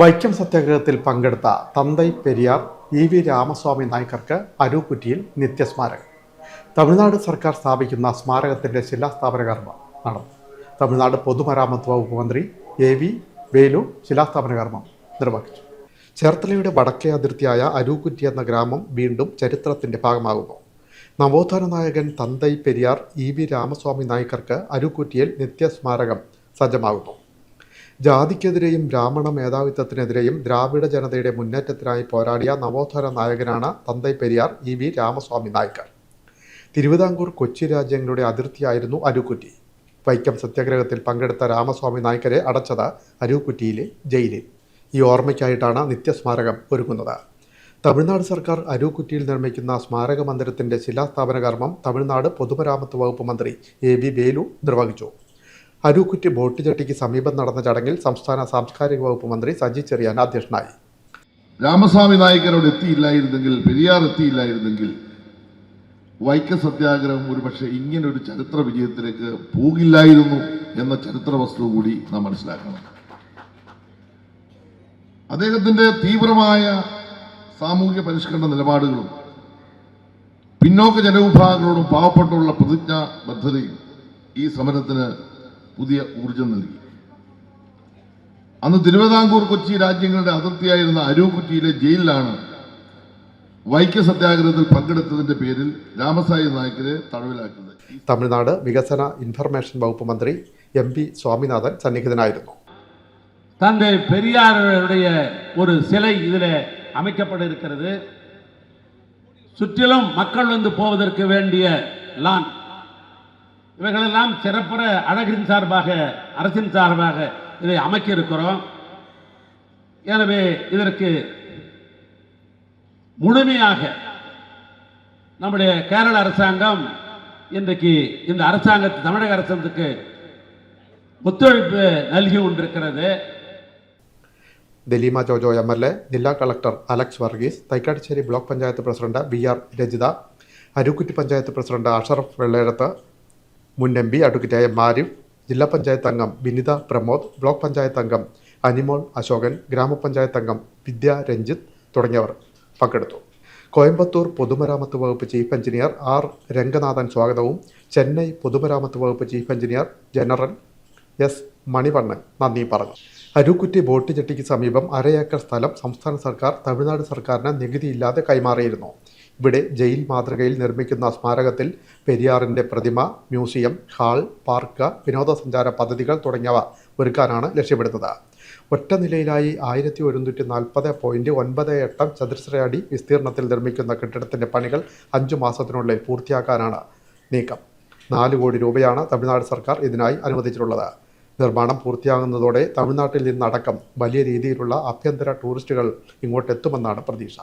വൈക്കം സത്യാഗ്രഹത്തിൽ പങ്കെടുത്ത Thanthai Periyar E V Ramaswamy നായ്ക്കർക്ക് അരൂക്കുറ്റിയിൽ നിത്യസ്മാരകം. തമിഴ്നാട് സർക്കാർ സ്ഥാപിക്കുന്ന സ്മാരകത്തിന്റെ ശിലാസ്ഥാപന കർമ്മം നടന്നു. തമിഴ്നാട് പൊതുമരാമത്ത് വകുപ്പ് മന്ത്രി എ വി വേലു ശിലാസ്ഥാപന കർമ്മം നിർവഹിച്ചു. ചേർത്തലയുടെ വടക്കേ അതിർത്തിയായ അരൂക്കുറ്റി എന്ന ഗ്രാമം വീണ്ടും ചരിത്രത്തിന്റെ ഭാഗമാകുന്നു. നവോത്ഥാന നായകൻ തന്തൈ പെരിയാർ ഇ വി രാമസ്വാമി നായ്ക്കർക്ക് അരൂക്കുറ്റിയിൽ നിത്യസ്മാരകം സജ്ജമാകുന്നു. ജാതിക്കെതിരെയും ബ്രാഹ്മണ മേധാവിത്വത്തിനെതിരെയും ദ്രാവിഡ ജനതയുടെ മുന്നേറ്റത്തിനായി പോരാടിയ നവോത്ഥാന നായകനാണ് തന്തൈ പെരിയാർ ഇ വി രാമസ്വാമി നായ്ക്കർ തിരുവിതാംകൂർ കൊച്ചി രാജ്യങ്ങളുടെ അതിർത്തിയായിരുന്നു അരുക്കുറ്റി. വൈക്കം സത്യാഗ്രഹത്തിൽ പങ്കെടുത്ത രാമസ്വാമി നായ്ക്കരെ അടച്ചത് അരുക്കുറ്റിയിലെ ജയിലിൽ. ഈ ഓർമ്മയ്ക്കായിട്ടാണ് നിത്യസ്മാരകം ഒരുക്കുന്നത്. തമിഴ്നാട് സർക്കാർ അരൂക്കുറ്റിയിൽ നിർമ്മിക്കുന്ന സ്മാരക മന്ദിരത്തിന്റെ ശിലാസ്ഥാപന കർമ്മം തമിഴ്നാട് പൊതുമരാമത്ത് വകുപ്പ് മന്ത്രി എ വി വേലു നിർവഹിച്ചു. അരൂക്കുറ്റി ബോട്ട് ജെട്ടിക്ക് സമീപം നടന്ന ചടങ്ങിൽ സംസ്ഥാന സാംസ്കാരിക വകുപ്പ് മന്ത്രി സജി ചെറിയാൻ അധ്യക്ഷനായി. രാമസ്വാമി നായകനോട് എത്തിയില്ലായിരുന്നെങ്കിൽ പെരിയാർ എത്തിയില്ലായിരുന്നെങ്കിൽ വൈക്കം സത്യാഗ്രഹം ഒരുപക്ഷെ ഇങ്ങനെ ഒരു ചരിത്ര വിജയത്തിലേക്ക് പോകില്ലായിരുന്നു എന്ന ചരിത്ര വസ്തു കൂടി നാം മനസ്സിലാക്കണം. അദ്ദേഹത്തിന്റെ തീവ്രമായ സാമൂഹ്യ പരിഷ്കരണ നിലപാടുകളും പിന്നോക്ക ജനവിഭാഗങ്ങളോടും പാവപ്പെട്ടുള്ള പ്രതിജ്ഞാബദ്ധതയും ഈ സമരത്തിന് പുതിയ ഊർജം നൽകി അന്ന് തിരുവിതാംകൂർ കൊച്ചി രാജ്യങ്ങളുടെ അതിർത്തിയായിരുന്ന അരൂക്കുറ്റിയിലെ ജയിലിലാണ് വൈക്കം സത്യാഗ്രഹത്തിൽ പങ്കെടുത്തതിന്റെ പേരിൽ രാമസായി നായ്ക്കരെ തടവിലാക്കുന്നത് തമിഴ്നാട് വികസന ഇൻഫർമേഷൻ വകുപ്പ് മന്ത്രി എം പി സ്വാമിനാഥൻ സന്നിഹിതനായിരുന്നു தந்தை பெரியாருடைய ஒரு சிலை இதில் அமைக்கப்பட இருக்கிறது சுற்றிலும் மக்கள் வந்து போவதற்கு வேண்டிய லான் இவைகளெல்லாம் சிறப்புற அழகின் சார்பாக அரசின் சார்பாக இதை அமைக்க இருக்கிறோம் எனவே இதற்கு முழுமையாக நம்முடைய கேரள அரசாங்கம் இன்றைக்கு இந்த அரசாங்கத்து தமிழக அரசாங்கத்துக்கு ஒத்துழைப்பு നൽകി കൊണ്ടിരിക്കുന്നത് Daleema Jojo M L A ജില്ലാ collector Alex Varghese Thaikkattussery block panchayat president B R Rajitha Arookutty panchayat president Ashraf Velledath മുൻ എം പി അഡ്വക്കേറ്റായ മാരിഫ് ജില്ലാ പഞ്ചായത്ത് അംഗം വിനിത പ്രമോദ് ബ്ലോക്ക് പഞ്ചായത്ത് അംഗം അനിമോൾ അശോകൻ ഗ്രാമപഞ്ചായത്ത് അംഗം വിദ്യ രഞ്ജിത്ത് തുടങ്ങിയവർ പങ്കെടുത്തു. കോയമ്പത്തൂർ പൊതുമരാമത്ത് വകുപ്പ് ചീഫ് എഞ്ചിനീയർ ആർ രംഗനാഥൻ സ്വാഗതവും ചെന്നൈ പൊതുമരാമത്ത് വകുപ്പ് chief engineer general S Manivannan നന്ദി പറഞ്ഞു. അരുക്കുറ്റി ബോട്ട് ജെട്ടിക്ക് സമീപം അര ഏക്കർ സ്ഥലം സംസ്ഥാന സർക്കാർ തമിഴ്നാട് സർക്കാരിന് നികുതിയില്ലാതെ കൈമാറിയിരുന്നു. ഇവിടെ ജയിൽ മാതൃകയിൽ നിർമ്മിക്കുന്ന സ്മാരകത്തിൽ പെരിയാറിന്റെ പ്രതിമ മ്യൂസിയം ഹാൾ പാർക്ക് വിനോദസഞ്ചാര പദ്ധതികൾ തുടങ്ങിയവ ഒരുക്കാനാണ് ലക്ഷ്യമിടുന്നത്. ഒറ്റ നിലയിലായി ആയിരത്തി ഒരുന്നൂറ്റി നാൽപ്പത് പോയിന്റ് ഒൻപത് എട്ട് ചതുരശ്ര അടി വിസ്തീർണത്തിൽ നിർമ്മിക്കുന്ന കെട്ടിടത്തിന്റെ പണികൾ അഞ്ചു മാസത്തിനുള്ളിൽ പൂർത്തിയാക്കാനാണ് നീക്കം. നാല് കോടി രൂപയാണ് തമിഴ്നാട് സർക്കാർ ഇതിനായി അനുവദിച്ചിട്ടുള്ളത്. നിർമ്മാണം പൂർത്തിയാകുന്നതോടെ തമിഴ്നാട്ടിൽ നിന്നടക്കം വലിയ രീതിയിലുള്ള ആഭ്യന്തര ടൂറിസ്റ്റുകൾ ഇങ്ങോട്ടെത്തുമെന്നാണ് പ്രതീക്ഷ.